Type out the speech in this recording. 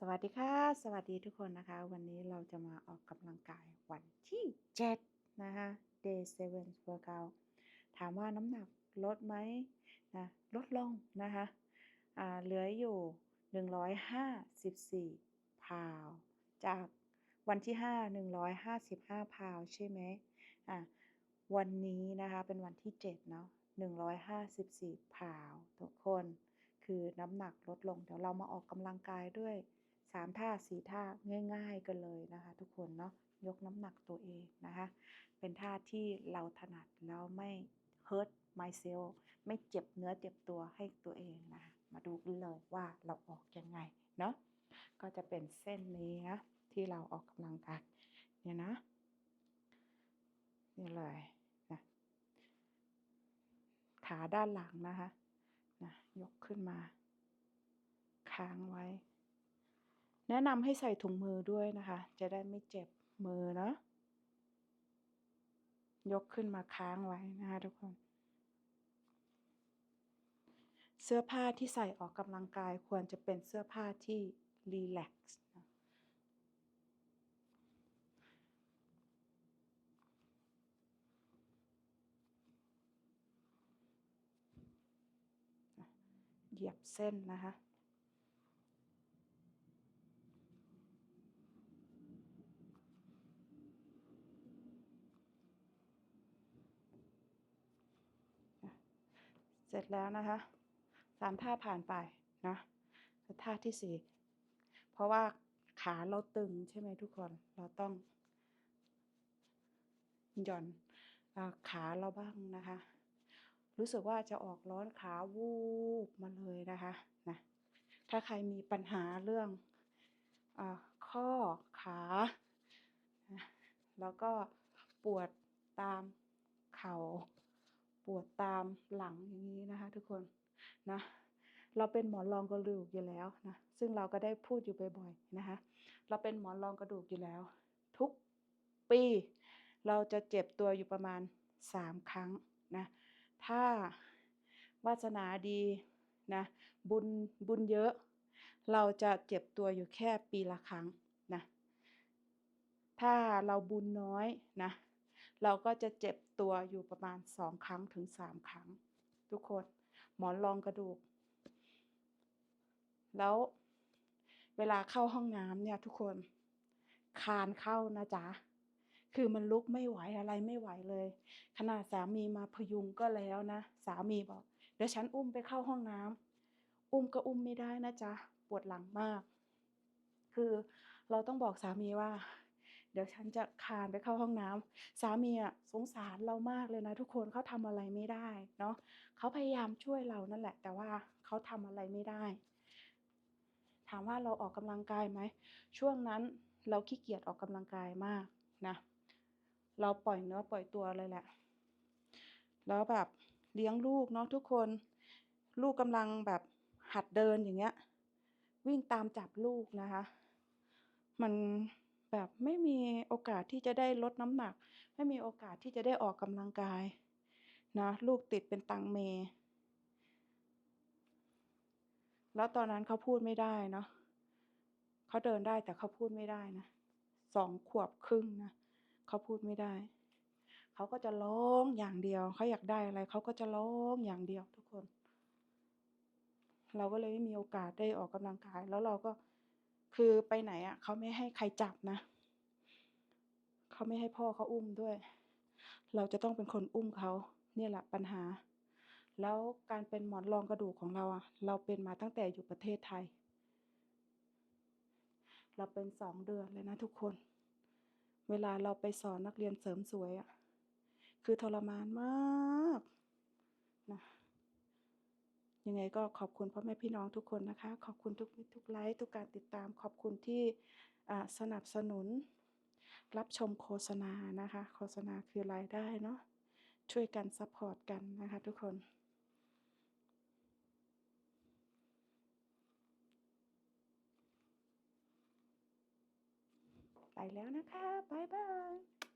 สวัสดีค่ะ สวัสดีทุกคนนะคะ วันนี้เราจะมาออกกำลังกายวันที่ 7 นะคะ day 7 workout ถามว่าน้ำหนักลดไหมนะลดลงนะคะอ่าเหลืออยู่ 154 พาวจากวันที่ 5 155 พาวใช่ไหมอะวันนี้นะคะเป็นวันที่ 7 เนาะ154 พาวทุกคนคือน้ำหนักลดลง เดี๋ยวเรามาออกกำลังกายด้วย 3ท่า4ท่าง่าย ๆ กันเลยนะคะ ทุกคนเนาะยกน้ำหนักตัวเองนะคะ เป็นท่าที่เราถนัดแล้วไม่ hurt myself ไม่เจ็บเนื้อเจ็บตัวให้ตัวเองนะคะมาดูกันเลยว่าเราออกยังไงเนาะก็จะเป็นเส้นนี้นะที่เราออกกำลังกายเนี่ยนะนี่เลยนะขาด้านหลังนะคะนะยกขึ้นมา ค้างไว้ แนะนำให้ใส่ถุงมือด้วยนะคะ จะได้ไม่เจ็บมือเนาะยกขึ้นมาค้างไว้นะคะทุกคน เสื้อผ้าที่ใส่ออกกำลังกายควรจะเป็นเสื้อผ้าที่รีแลกซ์นะเหยียบเส้นนะคะ เสร็จแล้วนะคะสามท่าผ่านไปนะท่าที่สี่เพราะว่าขาเราตึงใช่ไหมทุกคนเราต้องหย่อนอขาเราบ้างนะคะ รู้สึกว่าจะออกร้อนขาวูบมาเลยนะคะนะถ้าใครมีปัญหาเรื่องอข้อขาแล้วก็ปวดตามเข่า ปวดตามหลังอย่างนี้นะคะ ทุกคนนะเราเป็นหมอนรองกระดูกอยู่แล้วนะซึ่งเราก็ได้พูดอยู่บ่อยๆนะคะ เราเป็นหมอนรองกระดูกอยู่แล้ว ทุกปี เราจะเจ็บตัวอยู่ประมาณ 3 ครั้งนะถ้าวาสนาดีนะบุญบุญเยอะ เราจะเจ็บตัวอยู่แค่ปีละครั้งนะถ้าเราบุญน้อยนะ เราก็จะเจ็บตัวอยู่ประมาณ2ครั้งถึง3ครั้ง ทุกคนหมอนรองกระดูก แล้วเวลาเข้าห้องน้ำเนี่ย ทุกคนคานเข้านะจ๊ะคือมันลุกไม่ไหวอะไรไม่ไหวเลย ขนาดสามีมาพยุงก็แล้วนะ สามีบอก เดี๋ยวฉันอุ้มไปเข้าห้องน้ำอุ้มก็อุ้มไม่ได้นะจ๊ะปวดหลังมาก คือเราต้องบอกสามีว่า ดี๋ยวฉันจะคานไปเข้าห้องน้ำสามีอะสงสารเรามากเลยนะทุกคนเขาทำอะไรไม่ได้เนาะเขาพยายามช่วยเรานั่นแหละ แต่ว่าเขาทำอะไรไม่ได้ ถามว่าเราออกกำลังกายไหมช่วงนั้นเราขี้เกียจออกกำลังกายมากนะ เราปล่อยเนื้อปล่อยตัวเลยแหละ แล้วแบบเลี้ยงลูกเนาะทุกคน ลูกกำลังแบบหัดเดินอย่างเงี้ย วิ่งตามจับลูกนะคะ มัน แบบไม่มีโอกาสที่จะได้ลดน้ำหนัก ไม่มีโอกาสที่จะได้ออกกำลังกายนะลูกติดเป็นตังเม แล้วตอนนั้นเขาพูดไม่ได้เนาะเขาเดินได้แต่เขาพูดไม่ได้นะสองขวบครึ่งนะเขาพูดไม่ได้เขาก็จะร้องอย่างเดียวเขาอยากได้อะไรเขาก็จะร้องอย่างเดียวทุกคน เราก็เลยไม่มีโอกาสได้ออกกำลังกาย แล้วเราก็ คือไปไหนอะ่ะเขาไม่ให้ใครจับนะเขาไม่ให้พ่อเขาอุ้มด้วย เราจะต้องเป็นคนอุ้มเขาเนี่ยแหละปัญหา แล้วการเป็นหมอนรองกระดูกของเราอะเราเป็นมาตั้งแต่อยู่ประเทศไทย เราเป็นสองเดือนเลยนะทุกคน เวลาเราไปสอนนักเรียนเสริมสวยอะคือทรมานมาก ยังไงก็ขอบคุณพ่อแม่พี่น้องทุกคนนะคะ ขอบคุณทุกทุกไลค์ทุกการติดตาม ขอบคุณที่สนับสนุน รับชมโฆษณานะคะ โฆษณาคือรายได้เนาะช่วยกันซัพพอร์ตกันนะคะทุกคนไปแล้วนะคะ บ๊ายบาย